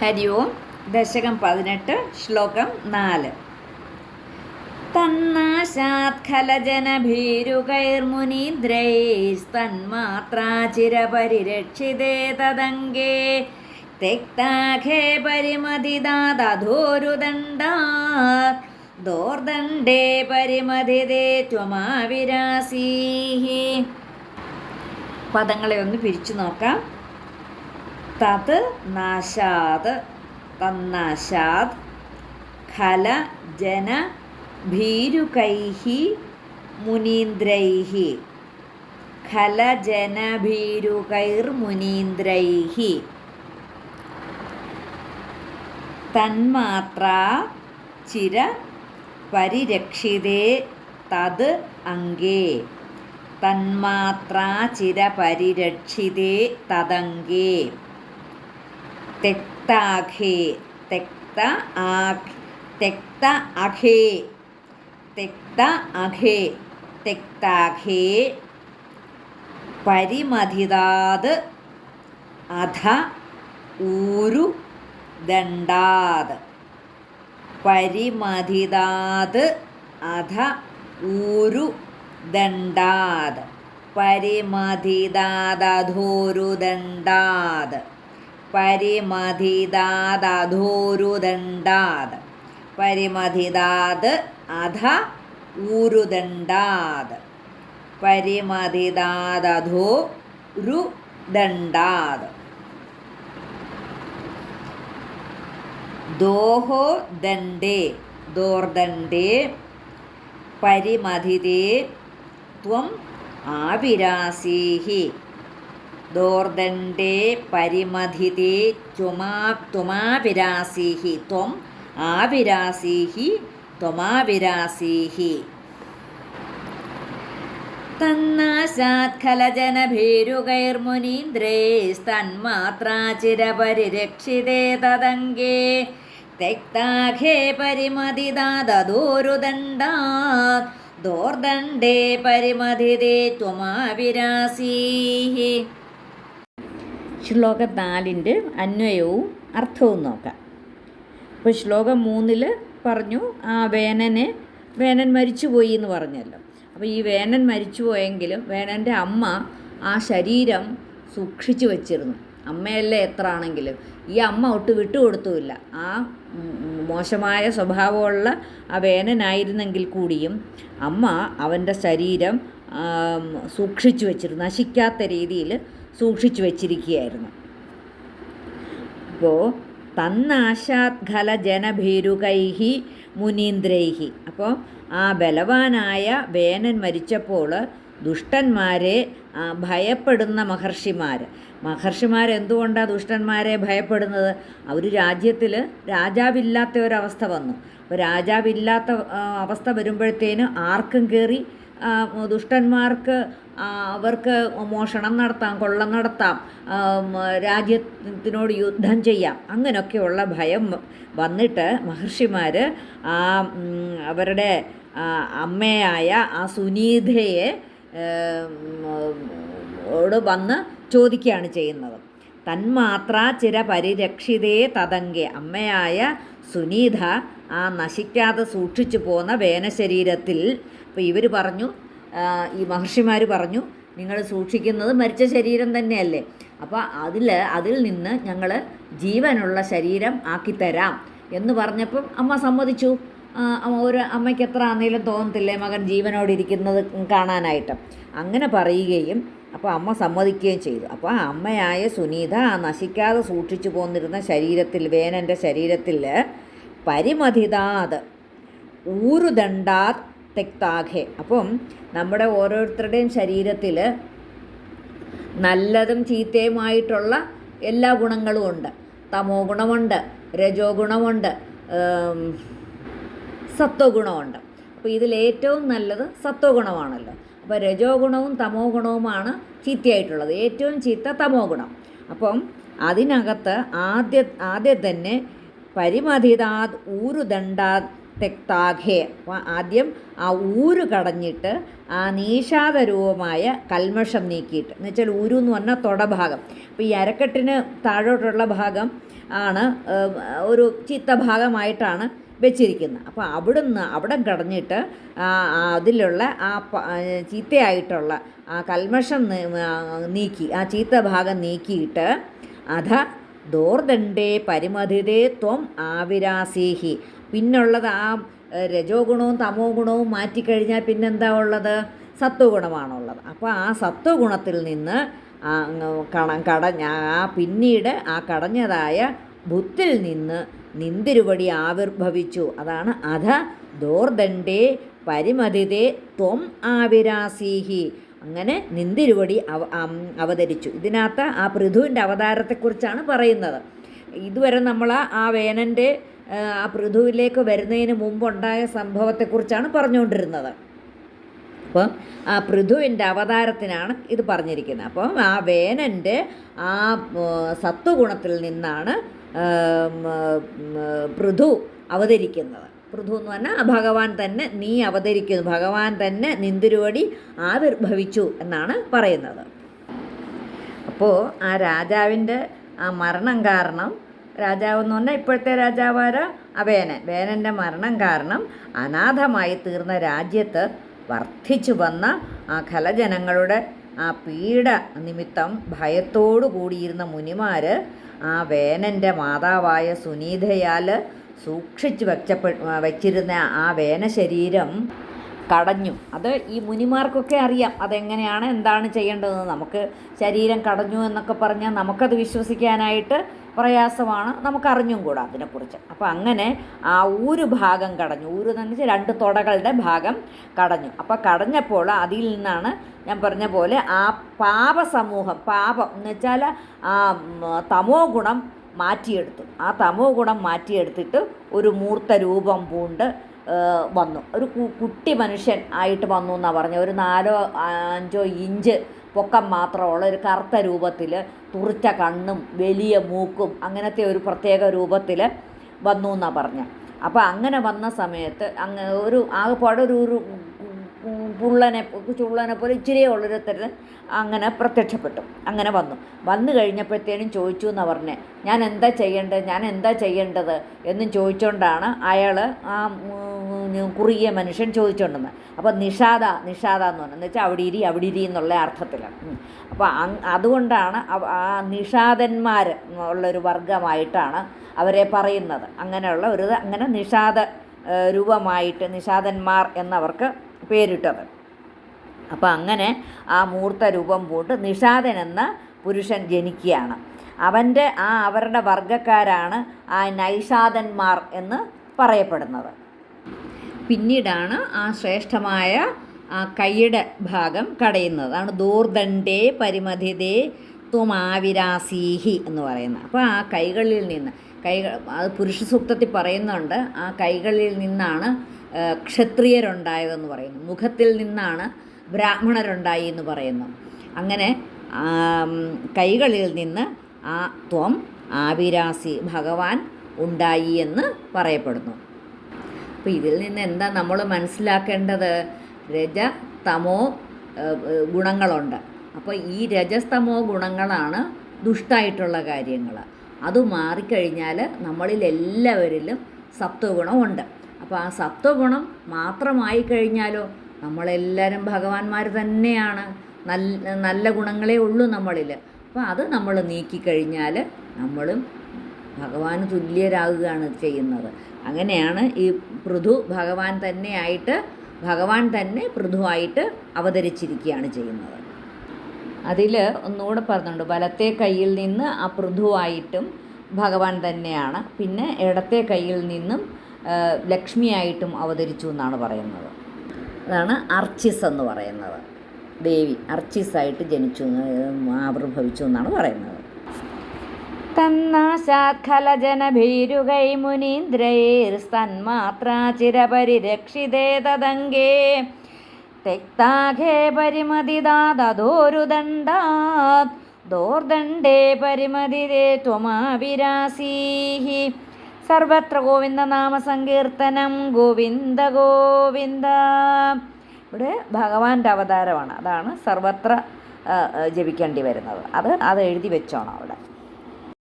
ഹരി ഓം. ദശകം പതിനെട്ട് ശ്ലോകം നാല്. തന്നാശാത്ഖലജനഭീരുകൈർമുനീന്ദ്രൈസ്തന്മാത്രാചിരപരിരക്ഷിതേ തദംഗേ തെക്താഖേ പരിമതിദാതധോരുദണ്ഡാ. ദോർദണ്ഡേ പരിമതിദേ ത്വമാവിരാസീഹി. പദങ്ങളെ ഒന്ന് പിരിച്ചു നോക്കാം. തത് നാശാത് തന്നാശാത് ഖല ജന ഭീരുകൈः മുനീന്ദ്രൈः ഖല ജന ഭീരുകൈർമുനീന്ദ്രൈः തന്മാത്രാ ചിര പരിരക്ഷിതേ തത് അങ്കേ തന്മാത്രാ ചിര പരിരക്ഷിതേ തദംഗേ. തെക്താഖേ തെക്ത ആഖ് തെക്ത അഖേ തെക്ത അഖേ തെക്താഖേ പരിമതിതാത് അധ ഊരു ദണ്ഡാത് പരിമതിതാത് അധ ഊരു ദണ്ഡാത് പരിമതിതാദധോരുദണ്ഡാത് പരിമതിതാദധോരുദണ്ഡാത് പരിമതിതാത് അധ ഊരുദണ്ഡാത് പരിമതിതാദധോ രുദണ്ഡാത് ദോഹോ ദണ്ഡേ ദോർദണ്ഡേ പരിമതിതേ ത്വം ആവിരാസീഹി. ദോർദണ്ഡേ പരിമധിതേ ത്വമാ ത്വമാവിരാസീഹി ത്വം ആവിരാസീഹി ത്വമാവിരാസീഹി തന്നാശാത്ഖലജനഭീരുകൈർമുനീന്ദ്രൈസ്തന്മാത്രാചിരപരിരക്ഷിതേ തദംഗേ. തെക്താഖേ പരിമതിദാദൂരുദണ്ഡാത് ദോർദണ്ഡേ പരിമതിദേ ത്വമാവിരാസീഹി ശ്ലോകം നാലിന്റെ അന്വയവും അർത്ഥവും നോക്കാം. അപ്പോൾ ശ്ലോകം മൂന്നിൽ പറഞ്ഞു ആ വേനനെ വേനൻ മരിച്ചുപോയി എന്ന് പറഞ്ഞല്ലോ. അപ്പോൾ ഈ വേനൻ മരിച്ചുപോയെങ്കിലും വേനന്റെ അമ്മ ആ ശരീരം സൂക്ഷിച്ചു വച്ചിരുന്നു. അമ്മയല്ലേ എത്ര ആണെങ്കിലും. ഈ അമ്മ ഒട്ട് വിട്ടുകൊടുത്തുമില്ല. ആ മോശമായ സ്വഭാവമുള്ള ആ വേനനായിരുന്നെങ്കിൽ കൂടിയും അമ്മ അവന്റെ ശരീരം സൂക്ഷിച്ചു വച്ചിരുന്നു. നശിക്കാത്ത രീതിയിൽ സൂക്ഷിച്ചു വച്ചിരിക്കുകയായിരുന്നു. അപ്പോൾ തന്നാശാത്ഖല ജനഭീരുകൈഹി മുനീന്ദ്രൈഹി. അപ്പോൾ ആ ബലവാനായ വേനൻ മരിച്ചപ്പോൾ ദുഷ്ടന്മാരെ ഭയപ്പെടുന്ന മഹർഷിമാർ മഹർഷിമാർ എന്തുകൊണ്ടാണ് ദുഷ്ടന്മാരെ ഭയപ്പെടുന്നത്? അവർ രാജ്യത്തിൽ രാജാവില്ലാത്ത ഒരവസ്ഥ വന്നു. അപ്പോൾ രാജാവില്ലാത്ത അവസ്ഥ വരുമ്പോഴത്തേന് ആർക്കും കയറി ദുഷ്ടന്മാർക്ക് അവർക്ക് മോഷണം നടത്താം കൊള്ളം നടത്താം രാജ്യത്തിനോട് യുദ്ധം ചെയ്യാം. അങ്ങനെയൊക്കെയുള്ള ഭയം വന്നിട്ട് മഹർഷിമാർ ആ അവരുടെ അമ്മയായ ആ സുനീതയെ വന്ന് ചോദിക്കുകയാണ് ചെയ്യുന്നത്. തന്മാത്ര ചിര പരിരക്ഷിതേ തതങ്കെ അമ്മയായ സുനീത ആ നശിക്കാതെ സൂക്ഷിച്ചു പോന്ന വേനശരീരത്തിൽ ഇപ്പോൾ ഇവർ പറഞ്ഞു ഈ മഹർഷിമാർ പറഞ്ഞു നിങ്ങൾ സൂക്ഷിക്കുന്നത് മരിച്ച ശരീരം തന്നെയല്ലേ. അപ്പോൾ അതിൽ അതിൽ നിന്ന് ഞങ്ങൾ ജീവനുള്ള ശരീരം ആക്കിത്തരാം എന്ന് പറഞ്ഞപ്പം അമ്മ സമ്മതിച്ചു. ഒരു അമ്മയ്ക്ക് എത്ര ആണെങ്കിലും തോന്നത്തില്ലേ മകൻ ജീവനോട് ഇരിക്കുന്നത് കാണാനായിട്ട്. അങ്ങനെ പറയുകയും അപ്പോൾ അമ്മ സമ്മതിക്കുകയും ചെയ്തു. അപ്പോൾ ആ അമ്മയായ സുനീത ആ നശിക്കാതെ സൂക്ഷിച്ചു പോന്നിരുന്ന ശരീരത്തിൽ വേനന്റെ ശരീരത്തിൽ പരിമതിതാത് ഊരുദണ്ഡാത് തെക്താഖെ അപ്പം നമ്മുടെ ഓരോരുത്തരുടെയും ശരീരത്തിൽ നല്ലതും ചീത്തയുമായിട്ടുള്ള എല്ലാ ഗുണങ്ങളും ഉണ്ട്. തമോ ഗുണമുണ്ട് രജോ ഗുണമുണ്ട് സത്വ ഗുണമുണ്ട്. അപ്പോൾ ഇതിലേറ്റവും നല്ലത് സത്വ ഗുണമാണല്ലോ. അപ്പോൾ രജോ ഗുണവും തമോ ഗുണവുമാണ് ചീത്തയായിട്ടുള്ളത്. ഏറ്റവും ചീത്ത തമോ ഗുണം. അപ്പം അതിനകത്ത് ആദ്യ ആദ്യം തന്നെ പരിമതിതാത് ഊരുദണ്ഡാത് തെക്താഘേ ആദ്യം ആ ഊര് കടഞ്ഞിട്ട് ആ നീഷാദരൂപമായ കൽമഷം നീക്കിയിട്ട്. എന്ന് വെച്ചാൽ ഊരു എന്ന് പറഞ്ഞാൽ തൊടഭാഗം അപ്പോൾ ഈ അരക്കെട്ടിന് താഴോട്ടുള്ള ഭാഗം ആണ് ഒരു ഒരു ചിത്തഭാഗമായിട്ടാണ് വെച്ചിരിക്കുന്നത്. അപ്പോൾ അവിടുന്ന് അവിടെ കടഞ്ഞിട്ട് അതിലുള്ള ആ ചീത്തയായിട്ടുള്ള ആ കൽമഷം നീക്കി ആ ചീത്ത ഭാഗം നീക്കിയിട്ട് അധ ദോർദണ്ഡേ പരിമതിതേ ത്വം ആവിരാസീഹി. പിന്നുള്ളത് ആ രജോ ഗുണവും തമോ ഗുണവും മാറ്റിക്കഴിഞ്ഞാൽ പിന്നെന്താ ഉള്ളത്? സത്വഗുണമാണുള്ളത്. അപ്പോൾ ആ സത്വഗുണത്തിൽ നിന്ന് കണ കടഞ്ഞ ആ പിന്നീട് ആ കടഞ്ഞതായ ബുത്തിൽ നിന്ന് നിന്തിരുവടി ആവിർഭവിച്ചു. അതാണ് അധ ദോർദണ്ഡേ പരിമതിതേ ത്വം ആവിരാസീഹി. അങ്ങനെ നിന്തിരുവടി അവ അവതരിച്ചു. ഇതിനകത്ത് ആ പൃഥുവിന്റെ അവതാരത്തെക്കുറിച്ചാണ് പറയുന്നത്. ഇതുവരെ നമ്മൾ ആ വേനന്റെ ആ പൃഥുവിലേക്ക് വരുന്നതിന് മുമ്പുണ്ടായ സംഭവത്തെക്കുറിച്ചാണ് പറഞ്ഞുകൊണ്ടിരുന്നത്. അപ്പം ആ പൃഥുവിന്റെ അവതാരത്തിനാണ് ഇത് പറഞ്ഞിരിക്കുന്നത്. അപ്പം ആ വേനന്റെ ആ സത്വഗുണത്തിൽ നിന്നാണ് പൃഥു അവതരിക്കുന്നത്. പൃഥു എന്ന് പറഞ്ഞാൽ ഭഗവാൻ തന്നെ നീ അവതരിക്കുന്നു. ഭഗവാൻ തന്നെ നിന്തിരുവടി ആവിർഭവിച്ചു എന്നാണ് പറയുന്നത്. അപ്പോൾ ആ രാജാവിന്റെ ആ മരണം കാരണം രാജാവ് എന്ന് പറഞ്ഞാൽ ഇപ്പോഴത്തെ രാജാവാര അവേനൻ. വേനന്റെ മരണം കാരണം അനാഥമായി തീർന്ന രാജ്യത്ത് വർദ്ധിച്ചു വന്ന ആ ഖലജനങ്ങളുടെ ആ പീഡ നിമിത്തം ഭയത്തോടു കൂടിയിരുന്ന മുനിമാർ ആ വേനന്റെ മാതാവായ സുനീതയാൽ സൂക്ഷിച്ചു വെച്ചപ്പെ വച്ചിരുന്ന ആ വേന ശരീരം കടഞ്ഞു. അത് ഈ മുനിമാർക്കൊക്കെ അറിയാം. അതെങ്ങനെയാണ് എന്താണ് ചെയ്യേണ്ടതെന്ന്. നമുക്ക് ശരീരം കടഞ്ഞു എന്നൊക്കെ പറഞ്ഞാൽ നമുക്കത് വിശ്വസിക്കാനായിട്ട് പ്രയാസമാണ്. നമുക്കറിഞ്ഞും കൂടാ അതിനെക്കുറിച്ച്. അപ്പോൾ അങ്ങനെ ആ ഊര് ഭാഗം കടഞ്ഞു. ഊര് എന്ന് വെച്ചാൽ രണ്ട് തുടകളുടെ ഭാഗം കടഞ്ഞു. അപ്പോൾ കടഞ്ഞപ്പോൾ അതിൽ നിന്നാണ് ഞാൻ പറഞ്ഞ പോലെ ആ പാപസമൂഹം പാപം എന്ന് വെച്ചാൽ ആ തമോ ഗുണം മാറ്റിയെടുത്തു. ആ തമോ ഗുണം മാറ്റിയെടുത്തിട്ട് ഒരു മൂർത്ത രൂപം പൂണ്ട് വന്നു. ഒരു കുട്ടി മനുഷ്യൻ ആയിട്ട് വന്നു എന്നാണ് പറഞ്ഞത്. ഒരു നാലോ അഞ്ചോ ഇഞ്ച് പൊക്കം മാത്രമുള്ള ഒരു കറുത്ത രൂപത്തിൽ തുറിച്ച കണ്ണും വലിയ മൂക്കും അങ്ങനത്തെ ഒരു പ്രത്യേക രൂപത്തിൽ വന്നു എന്നാണ് പറഞ്ഞത് അപ്പോൾ അങ്ങനെ വന്ന സമയത്ത് അങ്ങ് ഒരു ആകെപ്പാട് ഒരു ഒരു പുള്ളനെ ചുള്ളനെ പോലെ ഇച്ചിരി ഉള്ളൊരു അങ്ങനെ പ്രത്യക്ഷപ്പെട്ടു. അങ്ങനെ വന്നു. വന്നു കഴിഞ്ഞപ്പോഴത്തേനും ചോദിച്ചു എന്നാണ് പറഞ്ഞത് ഞാൻ എന്താ ചെയ്യേണ്ടത്? ഞാൻ എന്താ ചെയ്യേണ്ടത്? എന്നും ചോദിച്ചുകൊണ്ടാണ് അയാൾ ആ കുറുകിയ മനുഷ്യൻ ചോദിച്ചുകൊണ്ടെന്ന് അപ്പോൾ നിഷാദ നിഷാദ എന്ന് പറഞ്ഞു. എന്ന് വെച്ചാൽ അവിടെ ഇരി അവിടെ ഇരി എന്നുള്ള അർത്ഥത്തിലാണ് അപ്പോൾ അതുകൊണ്ടാണ് ആ നിഷാദന്മാർ ഉള്ളൊരു വർഗമായിട്ടാണ് അവരെ പറയുന്നത്. അങ്ങനെയുള്ള ഒരു അങ്ങനെ നിഷാദ രൂപമായിട്ട് നിഷാദന്മാർ എന്നവർക്ക് പേരിട്ടത്. അപ്പോൾ അങ്ങനെ ആ മൂർത്ത രൂപം പോട്ട് നിഷാദൻ എന്ന പുരുഷൻ ജനിക്കുകയാണ്. അവന്റെ ആ അവരുടെ വർഗക്കാരാണ് ആ നൈഷാദന്മാർ എന്ന് പറയപ്പെടുന്നത്. പിന്നീടാണ് ആ ശ്രേഷ്ഠമായ ആ കൈയുടെ ഭാഗം കടയുന്നത്. അതാണ് ദൂർദണ്ഡേ പരിമതിതേ ത്വമാവിരാസീഹി എന്ന് പറയുന്നത്. അപ്പോൾ ആ കൈകളിൽ നിന്ന് കൈകൾ അത് പുരുഷ സൂക്തത്തിൽ പറയുന്നുണ്ട് ആ കൈകളിൽ നിന്നാണ് ക്ഷത്രിയരുണ്ടായതെന്ന് പറയുന്നു. മുഖത്തിൽ നിന്നാണ് ബ്രാഹ്മണരുണ്ടായി എന്ന് പറയുന്നു. അങ്ങനെ കൈകളിൽ നിന്ന് ആ ത്വം ആവിരാസി ഭഗവാൻ ഉണ്ടായി എന്ന് പറയപ്പെടുന്നു. അപ്പോൾ ഇതിൽ നിന്ന് എന്താ നമ്മൾ മനസ്സിലാക്കേണ്ടത്? രജ തമോ ഗുണങ്ങളുണ്ട്. അപ്പോൾ ഈ രജസ്തമോ ഗുണങ്ങളാണ് ദുഷ്ടായിട്ടുള്ള കാര്യങ്ങൾ അത് മാറിക്കഴിഞ്ഞാൽ നമ്മളിൽ എല്ലാവരിലും സത്വഗുണമുണ്ട് അപ്പോൾ ആ സത്വഗുണം മാത്രമായി കഴിഞ്ഞാലോ നമ്മളെല്ലാവരും ഭഗവാന്മാർ തന്നെയാണ്. നല്ല നല്ല ഗുണങ്ങളേ ഉള്ളൂ നമ്മളിൽ അപ്പോൾ അത് നമ്മൾ നീക്കിക്കഴിഞ്ഞാൽ നമ്മളും ഭഗവാന് തുല്യരാകുകയാണ് ചെയ്യുന്നത്. അങ്ങനെയാണ് ഈ പൃഥു ഭഗവാൻ തന്നെയായിട്ട് ഭഗവാൻ തന്നെ പൃഥുവായിട്ട് അവതരിച്ചിരിക്കുകയാണ് ചെയ്യുന്നത്. അതിൽ ഒന്നുകൂടെ പറഞ്ഞിട്ടുണ്ട്. വലത്തെ കയ്യിൽ നിന്ന് ആ പൃഥുവായിട്ടും ഭഗവാൻ തന്നെയാണ്. പിന്നെ ഇടത്തെ കയ്യിൽ നിന്നും ലക്ഷ്മിയായിട്ടും അവതരിച്ചു എന്നാണ് പറയുന്നത്. അതാണ് അർച്ചിസ് എന്ന് പറയുന്നത്. ദേവി അർച്ചിസായിട്ട് ജനിച്ചു ആവിർഭവിച്ചു എന്നാണ് പറയുന്നത്. തന്നാശാത്ഖലജനഭീരുകൈ മുനീന്ദ്രൈർസ്തന്മാത്രാചിരപരിരക്ഷിതേ തദംഗേ തെക്താഘേ പരിമതിദാതോരുദണ്ഡാത് ദോർദണ്ഡേ പരിമതിരേ ത്വമാവിരാസീഹി. സർവത്ര ഗോവിന്ദ ഗോവിന്ദനാമസങ്കീർത്തനം ഗോവിന്ദ ഗോവിന്ദ. ഇവിടെ ഭഗവാന്റെ അവതാരമാണ്. അതാണ് സർവത്ര ജപിക്കേണ്ടി വരുന്നത്. അത് അത് എഴുതി വെച്ചോണം അവിടെ.